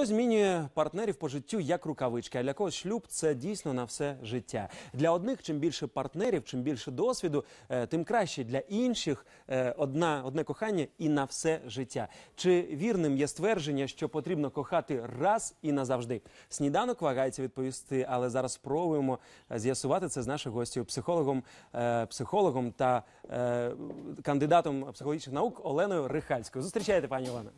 Хтось змінює партнерів по життю як рукавички, а для когось шлюб це дійсно на все життя. Для одних чим більше партнерів, чим більше досвіду, е, тим краще. Для інших е, одна, одне кохання і на все життя. Чи вірним є ствердження, що потрібно кохати раз і назавжди? Сніданок вагається відповісти, але зараз спробуємо е, з'ясувати це з нашою гостю, психологом, психологом та кандидатом психологічних наук Оленою Рихальською. Зустрічайте, пані Олена.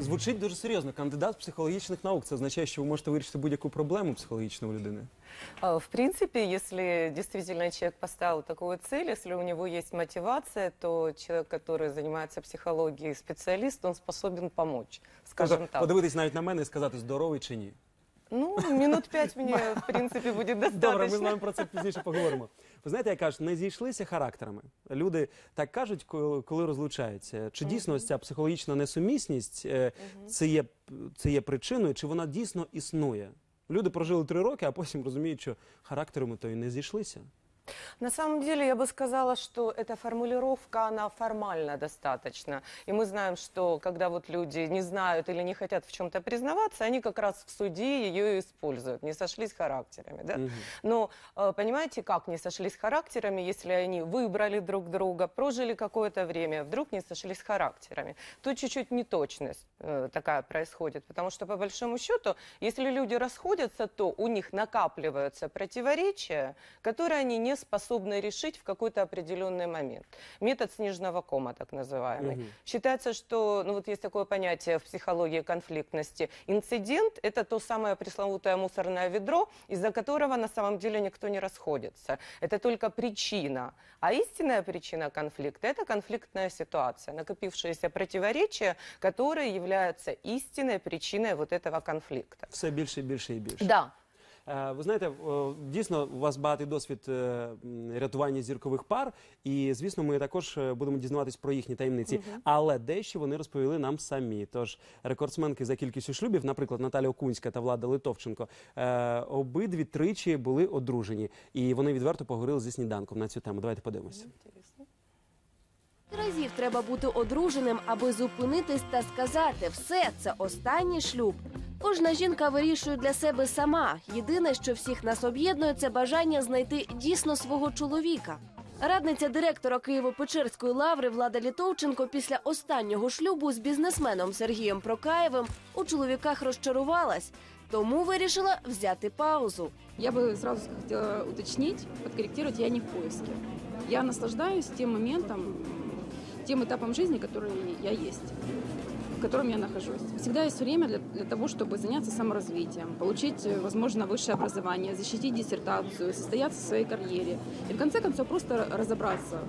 Звучить дуже серйозно. Кандидат психологічних наук. Це означає, що ви можете вирішити будь-яку проблему психологічну у людини. В принципе, если действительно человек поставил такую цель, если у него есть мотивация, то человек, который занимается психологией, специалист, он способен помочь, скажем Тобто так. подивитись навіть на мене і сказати, здоровий чи ні. Ну, минут пять мне, в принципе, будет достаточно. Добре, ми з вами про це пізніше поговоримо. Ви знаєте, яка ж не зійшлися характерами. Люди так кажуть, коли, розлучаються. Чи дійсно ось ця психологічна несумісність е, це, є, це є причиною, чи вона дійсно існує? Люди прожили три роки, а потім розуміють, що характерами то і не зійшлися. На самом деле, я бы сказала, что эта формулировка, она формально достаточно. И мы знаем, что когда вот люди не знают или не хотят в чем-то признаваться, они как раз в суде ее и используют. Не сошлись характерами, да? Но э, понимаете, как не сошлись характерами, если они выбрали друг друга, прожили какое-то время, вдруг не сошлись характерами? Тут чуть-чуть неточность э, такая происходит, потому что по большому счету, если люди расходятся, то у них накапливаются противоречия, которые они не способны решить в какой-то определенный момент. Метод снежного кома, так называемый. Мгм. Считается, что, ну вот есть такое понятие в психологии конфликтности. Инцидент – это то самое пресловутое мусорное ведро, из-за которого на самом деле никто не расходится. Это только причина. А истинная причина конфликта – это конфликтная ситуация, накопившиеся противоречия, которые являются истинной причиной вот этого конфликта. Все більше і більше і більше. Да, Е, Ви знаєте, дійсно у вас багатий досвід е, рятування зіркових пар, і звісно, ми також е, будемо дізнаватись про їхні таємниці. Але дещо вони розповіли нам самі. Тож рекордсменки за кількістю шлюбів, наприклад, Наталя Окунська та Влада Литовченко, е, обидві тричі були одружені, і вони відверто поговорили зі сніданком на цю тему. Давайте подивимося. Разів треба бути одруженим, аби зупинитись та сказати все це останній шлюб. Кожна жінка вирішує для себе сама. Єдине, що всіх нас об'єднує, це бажання знайти дійсно свого чоловіка. Радниця директора Києво-Печерської лаври Влада Літовченко після останнього шлюбу з бізнесменом Сергієм Прокаєвим у чоловіках розчарувалась, тому вирішила взяти паузу. Я бы сразу хотела уточнить, подкорректировать, я не в поиске. Я наслаждаюсь тем моментом, тем этапом жизни, который я есть, в котором я нахожусь. Всегда есть время для, для того, чтобы заняться саморазвитием, получить, э, возможно, высшее образование, защитить диссертацию, состояться в своей карьере. И в конце концов просто разобраться,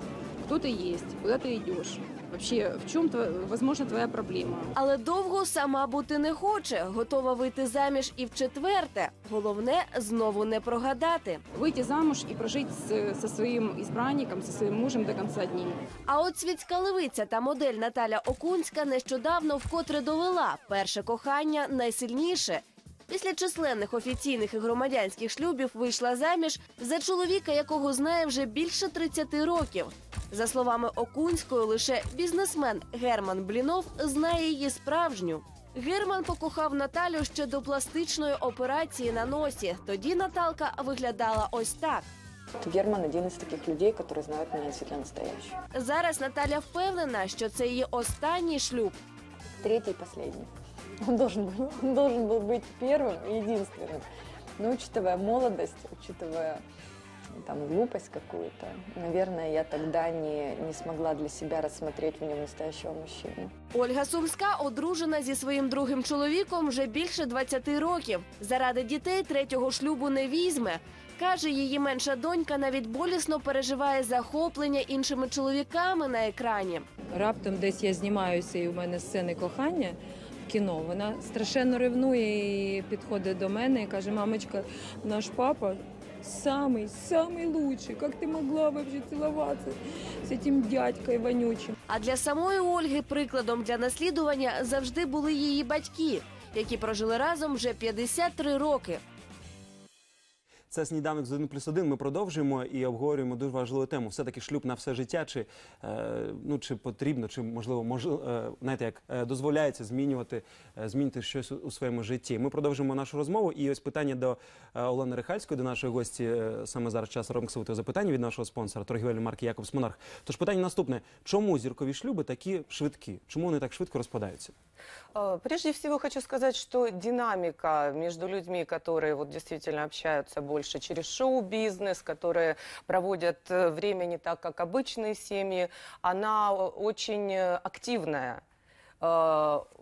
кто ты есть, куда ты идешь, вообще в чем, возможно, твоя проблема. Але довго сама бути не хоче, готова вийти заміж і в четверте. Головне знову не прогадати. Выйти замуж и прожить с- со своим избранником, со своим мужем до конца дней. А от світська левиця та модель Наталя Окунська нещодавно вкотре довела перше кохання найсильніше. Після численних офіційних і громадянських шлюбів вийшла заміж за чоловіка, якого знає вже більше 30 років. За словами Окунської, лише бізнесмен Герман Блінов знає її справжню. Герман покохав Наталю ще до пластичної операції на носі. Тоді Наталка виглядала ось так. Герман один из таких людей, которые знают меня действительно настоящую. Зараз Наталя впевнена, що це її останній шлюб. Третий и последний. Он должен был, он должен был быть первым и единственным. Но учитывая молодость, учитывая там глупость какую-то, наверное, я тогда не, не смогла для себя рассмотреть в нем настоящего мужчину. Ольга Сумська одружена зі своїм другим чоловіком вже більше 20 років. Заради дітей третього шлюбу не візьме. Каже, її менша донька навіть болісно переживає захоплення іншими чоловіками на екрані. раптом десь я знімаюся і у мене сцени кохання в кіно. Вона страшенно ревнує і підходить до мене і каже: мамочка, наш папа самый, самый лучший. Как ты могла вообще целоваться с этим дядькой вонючим? А для самої Ольги прикладом для наслідування завжди були її батьки. які прожили разом вже 53 роки. Це сніданок з 1 плюс 1. Ми продовжуємо і обговорюємо дуже важливу тему. Все-таки шлюб на все життя, чи, е, ну, чи потрібно, чи можливо, мож, е, знаєте, як е, дозволяється змінювати, е, змінити щось у, своєму житті. Ми продовжуємо нашу розмову. І ось питання до е, Олени Рихальської, до нашої гості. е, саме зараз час ромксового запитання від нашого спонсора торгівельної марки Якобс Монарх. Тож питання наступне: чому зіркові шлюби такі швидкі? Чому вони так швидко розпадаються? Э, Прежде всего хочу сказать, что динамика между людьми, которые вот действительно общаются больше через шоу-бизнес, которые проводят э, время не так, как обычные семьи, она э, очень активная.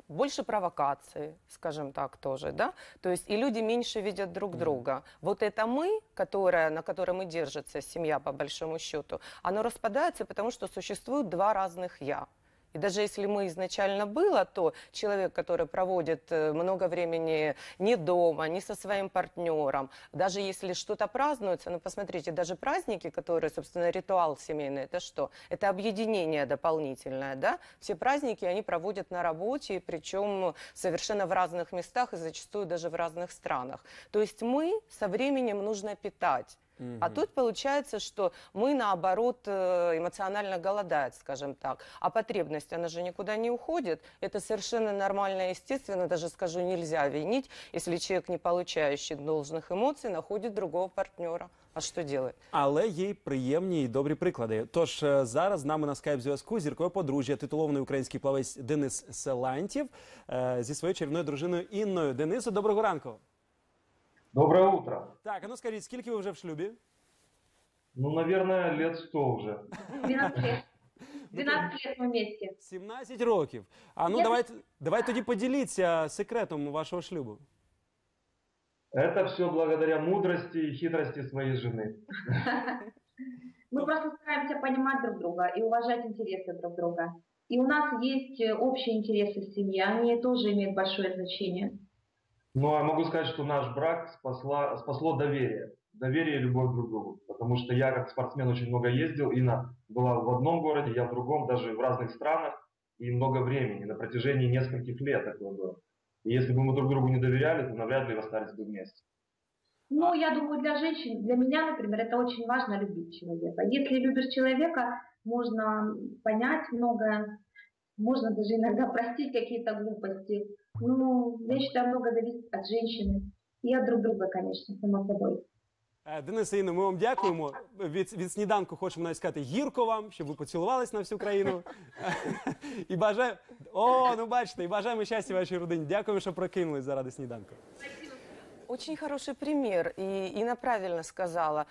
Больше провокаций, скажем так, тоже, да? То есть и люди меньше видят друг друга. Вот это мы, которое, на котором и держится семья, по большому счету, оно распадается, потому что существует два разных «я». И даже если мы изначально было, то человек, который проводит э, много времени не дома, не со своим партнером, даже если что-то празднуется, ну посмотрите, даже праздники, которые, собственно, ритуал семейный, это что? Это объединение дополнительное, да? Все праздники они проводят на работе, причем совершенно в разных местах и зачастую даже в разных странах. То есть мы со временем нужно питать. А тут получается, что мы, наоборот, э, эмоционально голодают, скажем так. А потребность, она же никуда не уходит. Это совершенно нормально и естественно. Даже скажу, нельзя винить, если человек, не получающий должных эмоций, находит другого партнера. А что делать? Але є й приємні і добрі приклади. Тож е, зараз з нами на скайп зв'язку зіркове подружжя, титулований український плавець Денис Селантів е, зі своєю чарівною дружиною Інною. Денису, доброго ранку. Доброе утро. Так, а ну скажіть, скільки ви вже в шлюбі? Ну, наверное, лет сто уже. 12 лет. 12 лет мы вместе. 17 років. А ну Я- давайте, давайте тоді поділіться секретом вашого шлюбу. Это все благодаря мудрости и хитрости своей жены. Мы просто стараемся понимать друг друга и уважать интересы друг друга. И у нас есть э, общие интересы в семье, они тоже имеют большое значение. Но я могу сказать, что наш брак спасла, спасло доверие. Доверие любовь друг к другу. Потому что я как спортсмен очень много ездил. Инна была в одном городе, я в другом, даже в разных странах. И много времени, на протяжении нескольких лет такое было. И если бы мы друг другу не доверяли, то навряд ли остались бы вместе. Ну, я думаю, для женщин, для меня, например, это очень важно любить человека. Если любишь человека, можно понять многое, можно даже иногда простить какие-то глупости. Ну, я считаю, много зависит от женщины и от друг друга, конечно, само собой. Е, Денисе Інно, ми вам дякуємо. Від, від сніданку хочемо навіть сказати гірко вам, щоб ви поцілувались на всю країну. І бажаю. О, ну бачите, і бажаємо щастя вашій родині. Дякуємо, що прокинулись заради сніданку. Очень хороший пример. И Инна правильно сказала.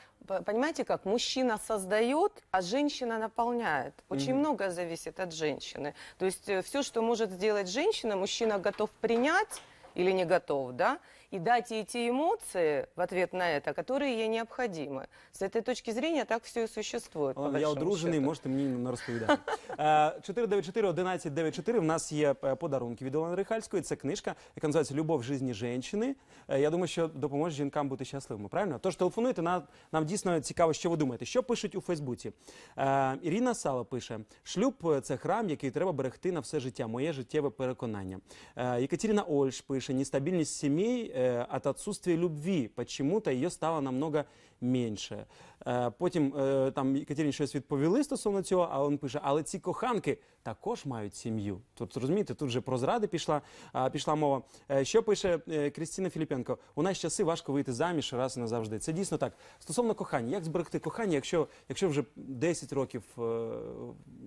Понимаете, как мужчина создает, а женщина наполняет. Очень Мгм. многое зависит от женщины. То есть все, что может сделать женщина, мужчина готов принять или не готов, да, и дать ей те эмоции в ответ на это, которые ей необходимы. С этой точки зрения так все и существует. по Олена, я большому одружений, счету. можете мені не розповідати. Е, 494 1194 в нас є е, подарунки від Олени Рихальської. Це книжка, яка називається Любов в житті жінки. Я думаю, що допоможе жінкам бути щасливими. Правильно? Тож телефонуйте, нам, нам дійсно цікаво, що ви думаєте. Що пишуть у Фейсбуці? Е, Ірина Сала пише: шлюб е, це храм, який треба берегти на все життя. Моє життєве переконання. Е, Екатерина Ольш пише: нестабільність сімей – е, от отсутствия любви. Почему-то її стало намного менше. Е, Потім е, там Екатерині щось відповіли стосовно цього, а він пише: але ці коханки також мають сім'ю. Тут розумієте, тут вже про зради пішла, а, пішла мова. Е, Що пише е, Крістіна Філіпенко? У нас часи важко вийти заміж раз і назавжди. Це дійсно так. Стосовно кохання, як зберегти кохання, якщо, якщо вже 10 років е,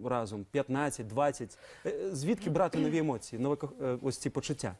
разом, 15, 20, Е, звідки брати нові емоції, нове е, ось ці почуття?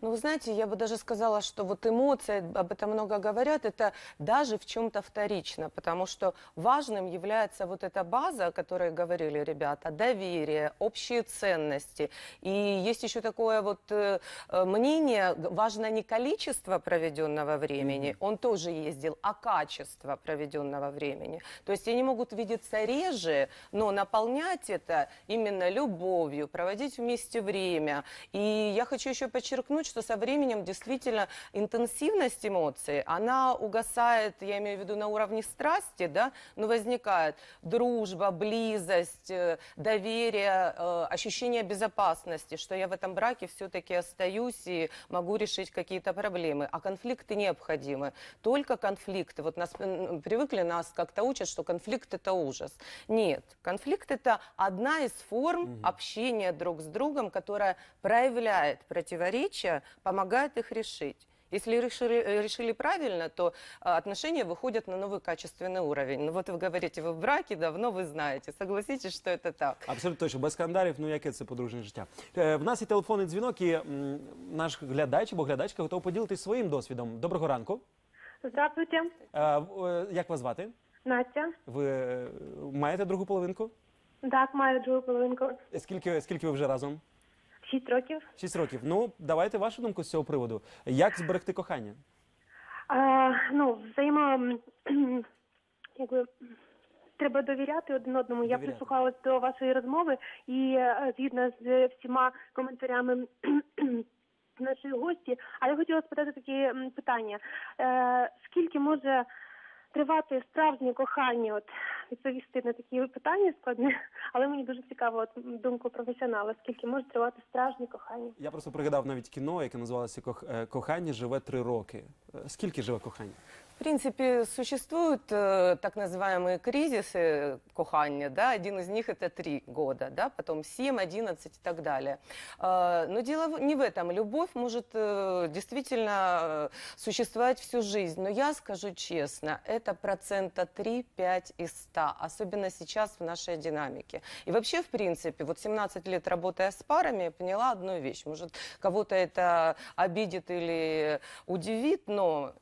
Ну, вы знаете, я бы даже сказала, что вот эмоции, об этом много говорят, это даже в чем-то вторично, потому что важным является вот эта база, о которой говорили ребята, доверие, общие ценности. И есть еще такое вот э, э, мнение, важно не количество проведенного времени, он тоже ездил, а качество проведенного времени. То есть они могут видеться реже, но наполнять это именно любовью, проводить вместе время. И я хочу еще подчеркнуть, что со временем действительно интенсивность эмоций, она угасает, я имею в виду на уровне страсти, да, но возникает дружба, близость, э, доверие, э, ощущение безопасности, что я в этом браке все-таки остаюсь и могу решить какие-то проблемы. А конфликты необходимы. Только конфликты. Вот нас привыкли, нас как-то учат, что конфликт это ужас. Нет, конфликт это одна из форм общения друг с другом, которая проявляет противоречия, помогает их решить. Если решили, э, решили правильно, то э, отношения выходят на новый качественный уровень. Ну вот вы говорите, вы в браке давно, вы знаете. Согласитесь, что это так. Абсолютно точно, без скандалів, ну яке це подружнє життя. Е, в нас є телефонний дзвінок, і м, наш глядач або глядачка готов поділитись своїм досвідом. Доброго ранку. Здравствуйте, Е, в- е, як вас звати? Настя. Ви е, маєте другу половинку? Так, маю другу половинку. Скільки, скільки ви вже разом? Шість років. Шість років. Ну, давайте вашу думку з цього приводу. Як зберегти кохання? А, ну, взаємо якби треба довіряти один одному. Я Довіряти. прислухалась до вашої розмови і е, згідно з всіма коментарями. Нашої гості, а я хотіла спитати такі питання: е, скільки може тривати справжнє кохання? От відповісти на такі питання складні, але мені дуже цікаво от, думку професіонала. Скільки може тривати справжнє кохання? Я просто пригадав навіть кіно, яке називалося «Кох- е, Кохання живе три роки. Е, Скільки живе кохання? В принципе, существуют э, так называемые кризисы кохания, да, один из них это три года, да, потом 7, 11 и так далее. Э, но дело не в этом. Любовь может э, действительно э, существовать всю жизнь, но я скажу честно, это процента 3-5 из 100, особенно сейчас в нашей динамике. И вообще, в принципе, вот 17 лет работая с парами, я поняла одну вещь. Может, кого-то это обидит или удивит, но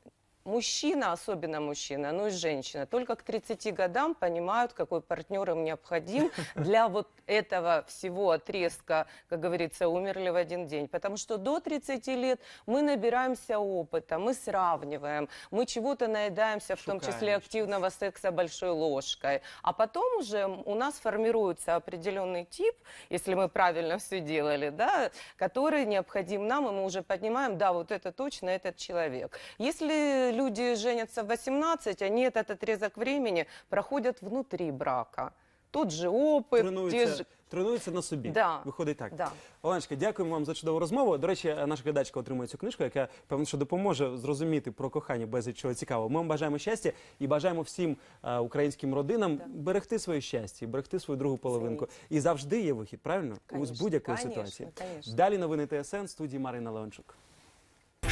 Мужчина, особенно мужчина, ну и женщина, только к 30 годам понимают, какой партнер им необходим для вот этого всего отрезка, как говорится, умерли в один день. Потому что до 30 лет мы набираемся опыта, мы сравниваем, мы чего-то наедаемся, в том числе активного секса большой ложкой. А потом уже у нас формируется определенный тип, если мы правильно все делали, да, который необходим нам, и мы уже поднимаем, да, вот это точно этот человек. Если люди женятся в 18, они этот отрезок времени проходят внутри брака. Тот же опыт, те Тренуються, же... тренуються на собі. Да. Виходить так. Да. Оленочка, дякуємо вам за чудову розмову. До речі, наша глядачка отримує цю книжку, яка певно, що допоможе зрозуміти про кохання без чого цікавого. Ми вам бажаємо щастя і бажаємо всім е, українським родинам берегти своє щастя, і берегти свою другу половинку. І завжди є вихід, правильно? У з Конечно, будь-якої конечно, ситуації. конечно. Далі новини ТСН студії Марина Леончук.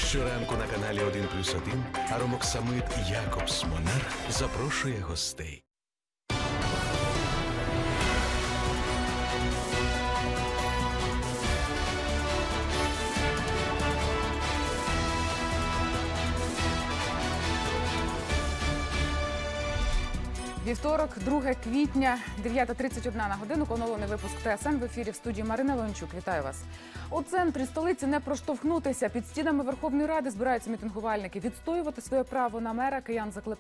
Щоранку на каналі 1 плюс 1 Аромоксамит Якобс Монар запрошує гостей. Вівторок, 2 квітня, 9.31 на годину. Оновлений випуск ТСН в ефірі в студії Марина Леончук. Вітаю вас. У центрі столиці не проштовхнутися. Під стінами Верховної Ради збираються мітингувальники. Відстоювати своє право на мера киян закликали.